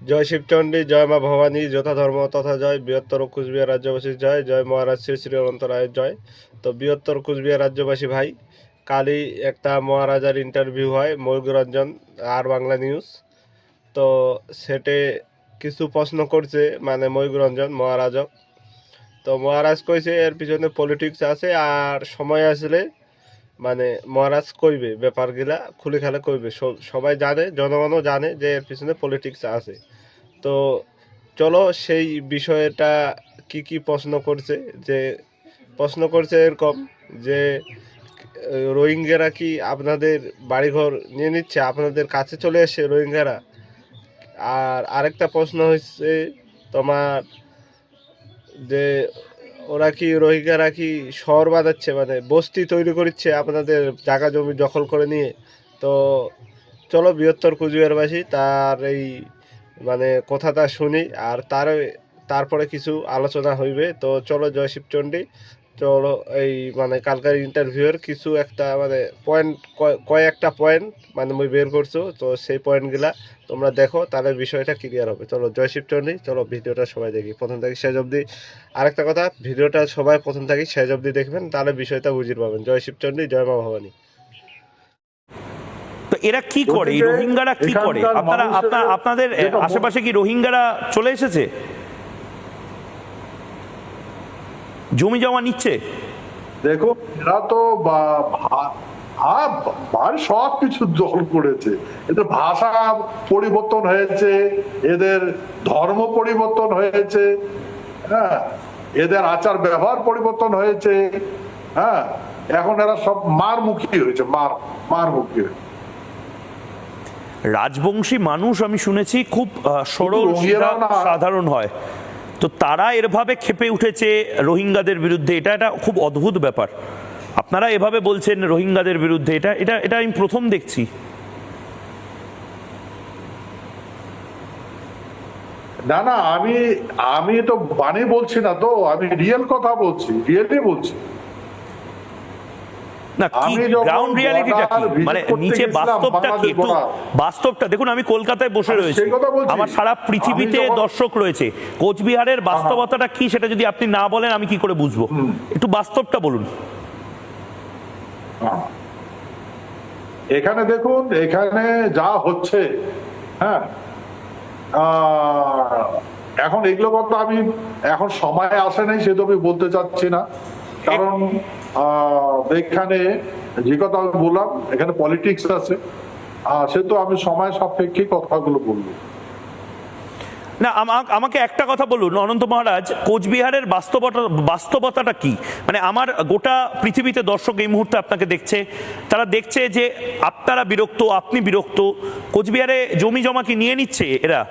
জয় শিবচণ্ডী, জয় মা ভবানী, যথা ধর্ম তথা জয়। বৃহত্তর কুচবিহার রাজ্যবাসী জয় জয় মহারাজ শ্রী শ্রী অনন্ত রায়ের জয়। তো বৃহত্তর কুচবিহার রাজ্যবাসী ভাই, কালই একটা মহারাজার ইন্টারভিউ হয় ময়ূরঞ্জন আর বাংলা নিউজ তো সেটে কিছু প্রশ্ন করছে মানে ময়ূরঞ্জন মহারাজক। তো মহারাজ কইছে, এর পিছনে পলিটিক্স আছে, আর সময় আসলে মানে মহারাজ কইবে, ব্যাপারগুলা খুলে খালে কইবে। সবাই জানে, জনগণও জানে যে এর পিছনে পলিটিক্স আছে। তো চলো সেই বিষয়টা কি কি প্রশ্ন করছে, যে প্রশ্ন করছে এরকম যে, রোহিঙ্গারা কি আপনাদের বাড়িঘর নিয়ে নিচ্ছে? আপনাদের কাছে চলে এসে রোহিঙ্গারা? আর আরেকটা প্রশ্ন হচ্ছে তোমার যে ওরা কি রোহিঙ্গারা কি শহর বাঁধাচ্ছে? মানে বস্তি তৈরি করছে আপনাদের জায়গা জমি দখল করে নিয়ে। তো চলো বৃহত্তর কুচবিহারবাসী, তার এই মানে কথাটা শুনি, আর তার, তারপরে কিছু আলোচনা হইবে। তো চলো জয় শিবচণ্ডী। চলো এই মানে কালকার ইন্টারভিউয়ের কিছু একটা মানে পয়েন্ট কয়েকটা পয়েন্ট মানে মুই বের করছ তো সেই পয়েন্টগুলা তোমরা দেখো তাহলে বিষয়টা ক্লিয়ার হবে। চলো জয় শিবচণ্ডী চলো ভিডিওটা সবাই দেখি প্রথম থেকে শেষ অবধি। আরেকটা কথা ভিডিওটা সবাই প্রথম থেকে শেষ অবধি দেখবেন তাহলে বিষয়টা বুঝতে পারবেন জয় শিবচণ্ডী জয় মা ভবানী। তো এরা কি করে? এই রোহিঙ্গারা কি করে? আপনারা আপনাদের আশেপাশে কি রোহিঙ্গারা চলে এসেছে? জমি জমা নিচ্ছে? দেখো এরা তো ভার সব কিছু দখল করেছে এদের ভাষা পরিবর্তন হয়েছে এদের ধর্ম পরিবর্তন হয়েছে হ্যাঁ? এদের আচার ব্যবহার পরিবর্তন হয়েছে হ্যাঁ? এখন এরা সব মার মুখী হয়েছে মার মার মুখী হয়েছে। রাজবংশী মানুষ আমি শুনেছি খুব সরল। সাধারণ হয়। তো তারা এরভাবে খেপে উঠেছে রোহিঙ্গাদের বিরুদ্ধে। এটা এটা খুব অদ্ভুত ব্যাপার। আপনারা এভাবে বলছেন রোহিঙ্গাদের বিরুদ্ধে, এটা এটা এটা আমি প্রথম দেখছি। না না, আমি আমি তো বানে বলছি না তো, আমি রিয়েল কথা বলছি, রিয়েলি বলছি। না কি গ্রাউন্ড রিয়ালিটিটা কি? মানে নিচে বাস্তবটা কি? একটু বাস্তবটা দেখুন আমি কলকাতায় বসে রয়েছি। আমার সারা পৃথিবীতে দর্শক রয়েছে। কোচবিহারের বাস্তবতাটা কি সেটা যদি আপনি না বলেন আমি কি করে বুঝব? একটু বাস্তবটা বলুন। এখানে দেখুন এখানে যা হচ্ছে হ্যাঁ আহ, এখন এগুলো কথা আমি এখন সময় আসে নাই সে তো আমি বলতে চাচ্ছি না। কারণ এখানে যে কথা আমি বললাম, এখানে পলিটিক্স আছে। সে তো আমি সময় সাপেক্ষে কথাগুলো বলব। না, আমা- আমাকে একটা কথা বলুন, অনন্ত মহারাজ, কোচবিহারের বাস্তবতা বাস্তবতাটা কি? মানে আমার গোটা পৃথিবীতে দর্শক এই মুহূর্তে আপনাকে দেখছে, তারা দেখছে যে আপনারা বিরক্ত, আপনি বিরক্ত, কোচবিহারে জমি জমা কি নিয়ে নিচ্ছে এরা?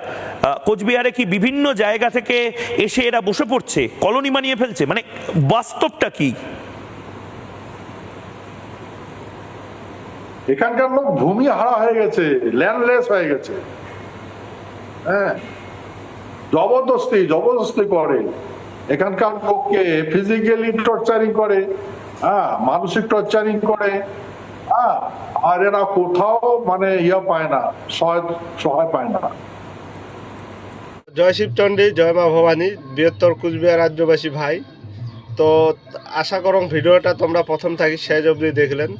কোচবিহারে কি বিভিন্ন জায়গা থেকে এসে এরা বসে পড়ছে, কলোনি বানিয়ে ফেলছে? মানে বাস্তবটা কি? এখানকার লোক ভূমি হারা হয়ে গেছে ল্যান্ডলেস হয়ে গেছে। হ্যাঁ। জবরদস্তি জবরদস্তি করে। এখানকার লোককে ফিজিক্যালি টর্চারিং করে হ্যাঁ মানসিক টর্চারিং করে হ্যাঁ আর এরা কোথাও মানে ইয়া পায় না, সহায় পায় না। জয় শিবচণ্ডী জয় মা ভবানী, বৃহত্তর কুচবিহার রাজ্যবাসী ভাই। তো আশা করং ভিডিওটা তোমরা প্রথম থাকি শেষ অবধি দেখলেন।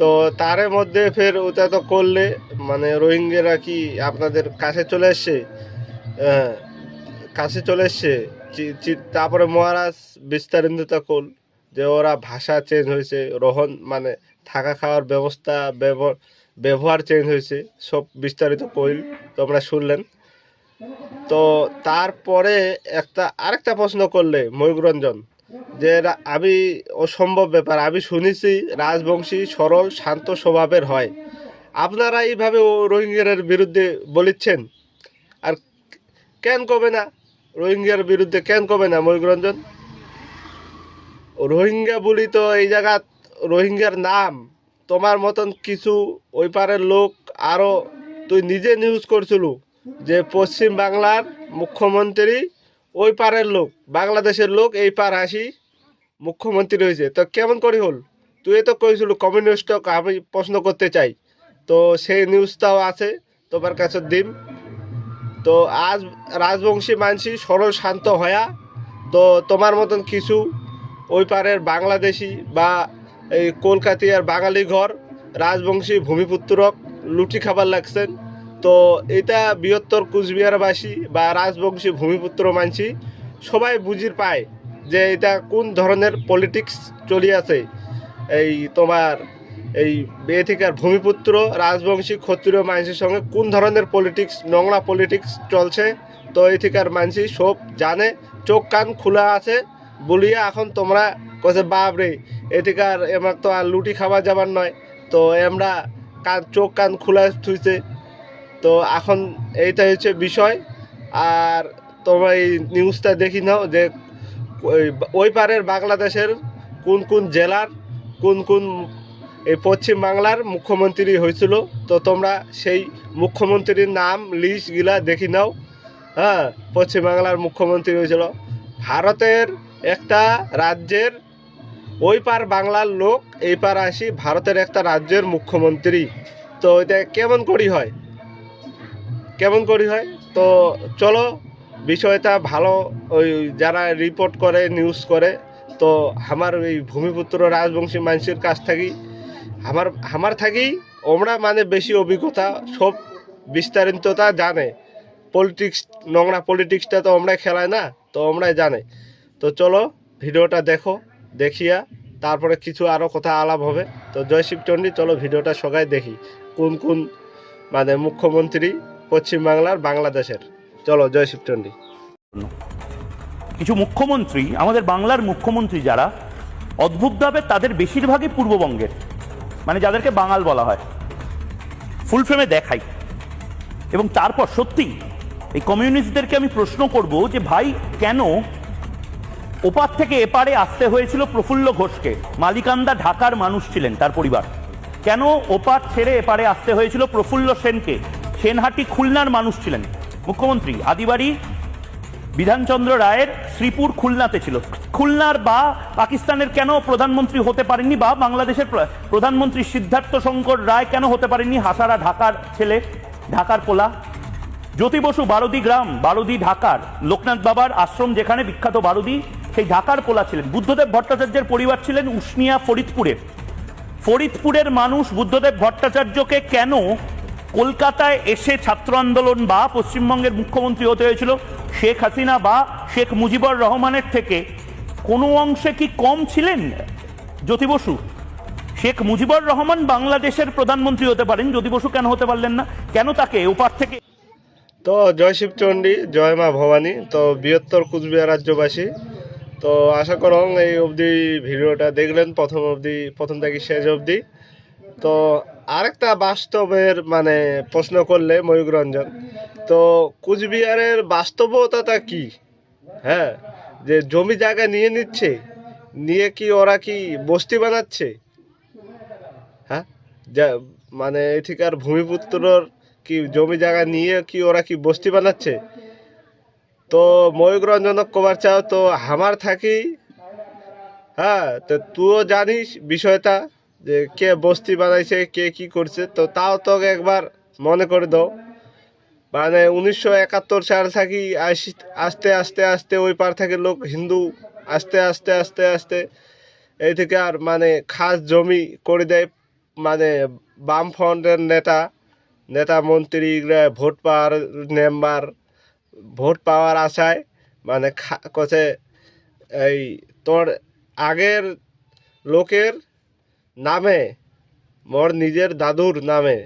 তো তার মধ্যে ফের ওটা তো করলে মানে রোহিঙ্গারা কি আপনাদের কাছে চলে এসছে? কাছে চলে এসছে। তারপরে মহারাজ বিস্তারিত কল যে ওরা ভাষা চেঞ্জ হয়েছে, রোহন মানে থাকা খাওয়ার ব্যবস্থা, ব্যবহার চেঞ্জ হয়েছে, সব বিস্তারিত কইল তোমরা শুনলেন। তো তারপরে একটা, আরেকটা প্রশ্ন করলে ময়ূরঞ্জন, যে আমি অসম্ভব ব্যাপার, আমি শুনেছি রাজবংশী সরল, শান্ত স্বভাবের হয়। আপনারা এইভাবে ও রোহিঙ্গার বিরুদ্ধে বলিচ্ছেন? আর কেন কবে না? রোহিঙ্গার বিরুদ্ধে কেন কবে না ময়ূরঞ্জন রোহিঙ্গা বলি তো এই জায়গা রোহিঙ্গার নাম। তোমার মতন কিছু ওই পারের লোক আরও তুই নিজে নিউজ করছিল যে পশ্চিম বাংলার মুখ্যমন্ত্রী ওই পারের লোক, বাংলাদেশের লোক এই পার আসি মুখ্যমন্ত্রী হয়েছে। তো কেমন করে হল? তুই তো কইছিল কমিউনিস্ট আমি প্রশ্ন করতে চাই। তো সেই নিউজটাও আছে, তোমার কাছে দিন তো আজ রাজবংশী মানসি সরল শান্ত হয়া, তো তোমার মতন কিছু ওই পারের বাংলাদেশি বা এই কলকাতিয়ার বাঙালি ঘর রাজবংশী ভূমিপুত্রক লুটি খাবার লাগছেন। তো এটা বৃহত্তর কুচবিহারবাসী বা রাজবংশী ভূমিপুত্র মানসি সবাই বুঝির পায় যে এটা কোন ধরনের পলিটিক্স চলিয়াছে। এই তোমার এই এথিকার ভূমিপুত্র, রাজবংশী, ক্ষত্রিয় মানুষের সঙ্গে কোন ধরনের পলিটিক্স নোংরা পলিটিক্স চলছে? তো এথিকার মানুষই সব জানে, চোখ কান খোলা আছে, বলিয়া এখন তোমরা কছে বাপ রে এথিকার এমার তো আর লুটি খাবার যাবার নয়। তো আমরা কান, চোখ কান খোলা থুইছে। তো এখন এইটা হচ্ছে বিষয়। আর তোমরা এই নিউজটা দেখি নাও যে ওই পারের বাংলাদেশের কোন কোন জেলার, কোন কোন এই পশ্চিম বাংলার মুখ্যমন্ত্রী হয়েছিল। তো তোমরা সেই মুখ্যমন্ত্রীর নাম লিস্টগুলা দেখি নাও। হ্যাঁ পশ্চিম বাংলার মুখ্যমন্ত্রী হয়েছিল। ভারতের একটা রাজ্যের ওই পার বাংলার লোক, এই পার আসি ভারতের একটা রাজ্যের মুখ্যমন্ত্রী। তো এটা কেমন করি হয়? কেমন করি হয়? তো চলো, বিষয়টা ভালো, ওই যারা রিপোর্ট করে নিউজ করে, তো আমার এই ভূমিপুত্র রাজবংশী মানুষের কাছ থাকি। আমার আমার থাকি ওমরা মানে বেশি অভিজ্ঞতা, সব বিস্তারিততা জানে। পলিটিক্স নোংরা পলিটিক্সটা তো আমরা খেলায় না, তো আমরাই জানে। তো চলো, ভিডিওটা দেখো, দেখিয়া, তারপরে কিছু আরও কথা আলাপ হবে। তো জয় শিবচন্ডী চলো ভিডিওটা সবাই দেখি, কোন কোন মানে মুখ্যমন্ত্রী পশ্চিমবাংলার বাংলাদেশের। চলো, জয় শিবচন্ডী কিছু মুখ্যমন্ত্রী, আমাদের বাংলার মুখ্যমন্ত্রী যারা, অদ্ভুতভাবে তাদের বেশিরভাগই পূর্ববঙ্গের। মানে যাদেরকে বাঙাল বলা হয়। ফুল ফ্রেমে দেখাই। এবং তারপর সত্যি, এই কমিউনিস্টদেরকে আমি প্রশ্ন করব যে ভাই, কেন ওপার থেকে এপারে আসতে হয়েছিল প্রফুল্ল ঘোষকে? মালিকান্দা ঢাকার মানুষ ছিলেন তার পরিবার। কেন ওপার ছেড়ে এপারে আসতে হয়েছিল প্রফুল্ল সেনকে? সেনহাটি খুলনার মানুষ ছিলেন। মুখ্যমন্ত্রী আদিবাড়ি বিধানচন্দ্র রায়ের শ্রীপুর খুলনাতে ছিল। খুলনার বা পাকিস্তানের কেন প্রধানমন্ত্রী হতে পারেননি বা বাংলাদেশের প্রধানমন্ত্রী সিদ্ধার্থ শঙ্কর রায় কেন হতে পারেননি? হাসারা ঢাকার ছেলে, ঢাকার পোলা। জ্যোতি বসু, বারুদি গ্রাম, বারুদি ঢাকার। লোকনাথ বাবার আশ্রম যেখানে বিখ্যাত বারুদি, সেই ঢাকার পোলা ছিলেন। বুদ্ধদেব ভট্টাচার্যের পরিবার ছিলেন উসনিয়া ফরিদপুরের ফরিদপুরের মানুষ বুদ্ধদেব ভট্টাচার্যকে কেন কলকাতায় এসে ছাত্র আন্দোলন বা পশ্চিমবঙ্গের মুখ্যমন্ত্রী হতে হয়েছিল? শেখ হাসিনা বা শেখ মুজিবুর রহমানের থেকে কোনো অংশে কি কম ছিলেন? জ্যোতি বসু, শেখ মুজিবুর রহমান বাংলাদেশের প্রধানমন্ত্রী হতে পারেন। জ্যোতি বসু কেন হতে পারলেন না? কেন তাকে ওপার থেকে? তো জয় শিবচণ্ডী জয় মা ভবানী, তো বৃহত্তর কুচবিহার রাজ্যবাসী। তো আশা করং এই অবধি ভিডিওটা দেখলেন, প্রথম অবধি, প্রথম থেকে শেষ অবধি। তো আরেকটা বাস্তবের মানে প্রশ্ন করলে ময়ূক রঞ্জন তো কুচবিহারের বাস্তবতাটা কি? হ্যাঁ যে জমি জায়গা নিয়ে নিচ্ছে, নিয়ে কি ওরা কি বস্তি বানাচ্ছে? হ্যাঁ? যা মানে এঠিকার ভূমিপুত্রর কি জমি জায়গা নিয়ে কি ওরা কি বস্তি বানাচ্ছে? তো ময়ূক রঞ্জনক কবার চাও তো আমার থাকি। হ্যাঁ তো তুইও জানিস বিষয়টা যে কে বস্তি বানাইছে, কে কি করছে, তো তাও তোকে একবার মনে করে দাও। মানে উনিশশো একাত্তর সাল থাকি আস- আস্তে আস্তে আস্তে ওই পার থেকে লোক হিন্দু, আস্তে আস্তে আস্তে আস্তে এই থেকে আর মানে খাস জমি করে দেয়। মানে বাম ফ্রন্টের নেতা নেতা মন্ত্রী ভোট পাওয়ার মেম্বার ভোট পাওয়ার আশায় মানে কছে এই তোর আগের লোকের নামে, মোর নিজের দাদুর নামে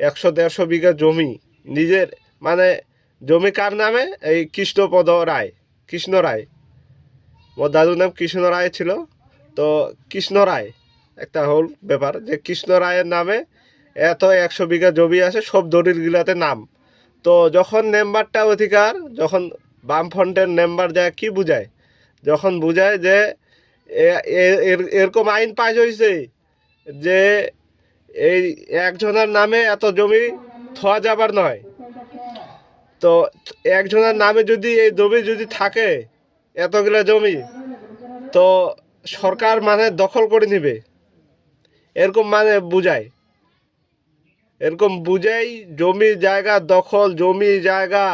একশো, দেড়শো বিঘা জমি, নিজের মানে জমি কার নামে? এই কৃষ্ণপদ রায়, কৃষ্ণ রায়। মোর দাদুর নাম কৃষ্ণ রায় ছিল। তো কৃষ্ণ রায়, একটা হল ব্যাপার যে কৃষ্ণ রায়ের নামে এত একশো বিঘা জমি আছে, সব দলিলগুলাতে নাম। তো যখন নেম্বারটা অধিকার, যখন বামফ্রন্টের নেম্বার যায়, কি বুঝায়? যখন বুঝায় যে এরকম আইন পাস হয়েছে যে এই একজনের নামে এত জমি থোয়া যাবার নয়। তো একজনের নামে যদি এই জমি যদি থাকে, এতগুলো জমি, তো সরকার মানে দখল করে নিবে। এরকম মানে বুঝায়। এরকম বুঝাই জমি জায়গা দখল, জমি জায়গা,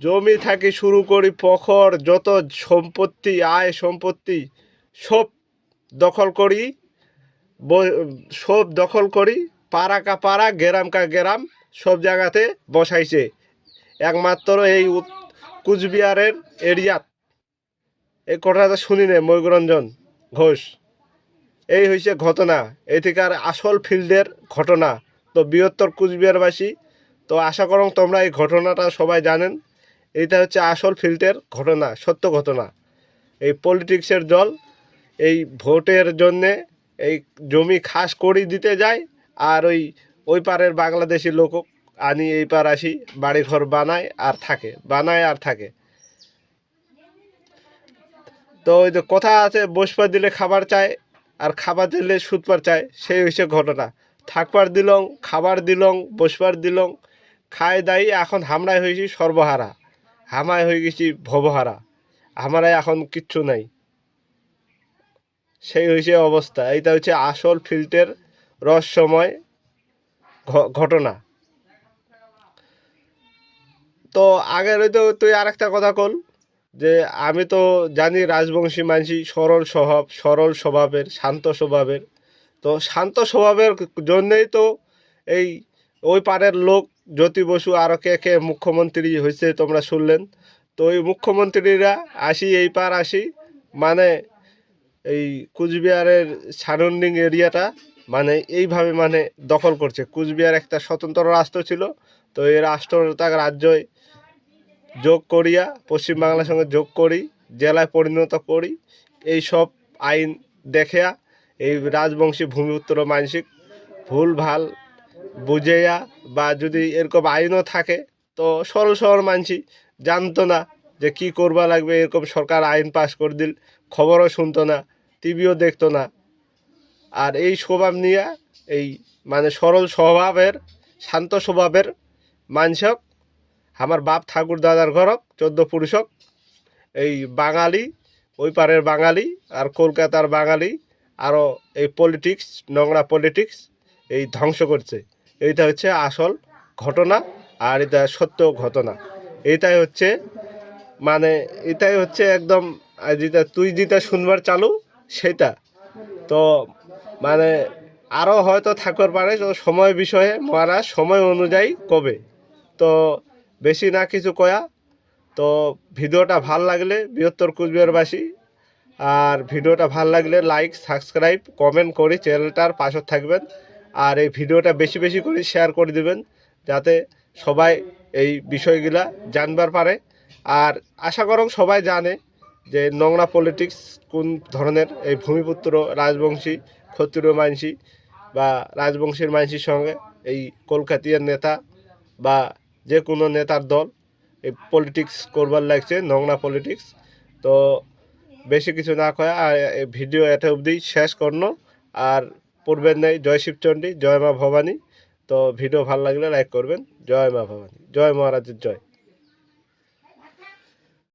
জমি থাকি শুরু করি পখর, যত সম্পত্তি, আয় সম্পত্তি, সব দখল করি সব দখল করি, পাড়া কা পাড়া, গ্রাম কা গ্রাম। সব জায়গাতে বসাইছে। একমাত্র এই কুচবিহারের এরিয়াত এই কথাটা শুনি নে ময়ূরঞ্জন ঘোষ। এই হয়েছে ঘটনা। এদিকার আসল ফিল্ডের ঘটনা। তো বৃহত্তর কুচবিহারবাসী, তো আশা করং তোমরা এই ঘটনাটা সবাই জানেন। এইটা হচ্ছে আসল ফিল্ডের ঘটনা, সত্য ঘটনা। এই পলিটিক্সের দল এই ভোটের জন্যে এই জমি খাস করি দিতে যায়, আর ওই ওই পারের বাংলাদেশি লোক আনি এই পার আসি বাড়ি ঘর বানায় আর থাকে বানায় আর থাকে। তো ওই যে কথা আছে বসবার দিলে খাবার চায়, আর খাবার দিলে সুতবার চায়, সেই হচ্ছে ঘটনা। থাকবার দিলং, খাবার দিলং বসবার দিলং, খায় দাই এখন হামরাই হয়েছি সর্বহারা। হামায় হয়ে গেছি ভবহারা। আমারাই এখন কিচ্ছু নাই। সেই হয়েছে অবস্থা। এইটা হচ্ছে আসল ফিল্টের রহস্যময় ঘটনা। তো আগের ওই তো তুই আর একটা কথা কল, যে আমি তো জানি রাজবংশী মানসি সরল স্বভাব, সরল স্বভাবের, শান্ত স্বভাবের। তো শান্ত স্বভাবের জন্যেই তো এই, ওই পারের লোক জ্যোতি বসু আরও কে কে মুখ্যমন্ত্রী হয়েছে তোমরা শুনলেন। তো ওই মুখ্যমন্ত্রীরা আসি, এই পার আসি মানে এই কুচবিহারের সারাউন্ডিং এরিয়াটা মানে এইভাবে মানে দখল করছে। কুচবিহার একটা স্বতন্ত্র রাষ্ট্র ছিল, তো এই রাষ্ট্রটা রাজ্যই যোগ করিয়া, পশ্চিমবাংলার সঙ্গে যোগ করি, জেলায় পরিণত করি, এই সব আইন দেখিয়া, এই রাজবংশী ভূমিপুত্র মানসিক ভুল ভালো বুঝেয়া বা যদি এরকম আইনও থাকে, তো সরল সরল মানসি জানতো না যে কি করবা লাগবে, এরকম সরকার আইন পাস করে দিল, খবরও শুনতো না, টিভিও দেখতো না। আর এই স্বভাব নিয়ে, এই মানে সরল স্বভাবের, শান্ত স্বভাবের মানসক, আমার বাপ ঠাকুর দাদার ঘরক চোদ্দ পুরুষক এই বাঙালি, ওই পারের বাঙালি, আর কলকাতার বাঙালি, আরও এই পলিটিক্স নোংরা পলিটিক্স এই ধ্বংস করছে। এইটা হচ্ছে আসল ঘটনা, আর এটা সত্য ঘটনা। এটাই হচ্ছে মানে এটাই হচ্ছে একদম যেটা তুই যেটা শুনবার চালু, সেটা। তো মানে আরও হয়তো থাকতে পারে তো সময় বিষয়ে মহারাজ, সময় অনুযায়ী কবে। তো বেশি না কিছু কয়া। তো ভিডিওটা ভালো লাগলে বৃহত্তর কুচবিহারবাসী, আর ভিডিওটা ভালো লাগলে লাইক, সাবস্ক্রাইব, কমেন্ট করে চ্যানেলটার পাশে থাকবেন। আর এই ভিডিওটা বেশি বেশি করে শেয়ার করে দিবেন, যাতে সবাই এই বিষয়গুলা জানবার পারে। আর আশা করং সবাই জানে যে নোংরা পলিটিক্স কোন ধরনের এই ভূমিপুত্র রাজবংশী ক্ষত্রিয় মানসি বা রাজবংশীর মানসির সঙ্গে এই কলকাতিয়ার নেতা বা যে কোনো নেতার দল, এই পলিটিক্স করবার লাগছে, নোংরা পলিটিক্স তো বেশি কিছু না কয়া, আর ভিডিও এটা অবধি শেষ করন। আর পূর্বের নেই জয় শিবচণ্ডী জয় মা ভবানী। তো ভিডিও ভালো লাগলে লাইক করবেন। জয় মা ভবানী। জয় মহারাজের জয়।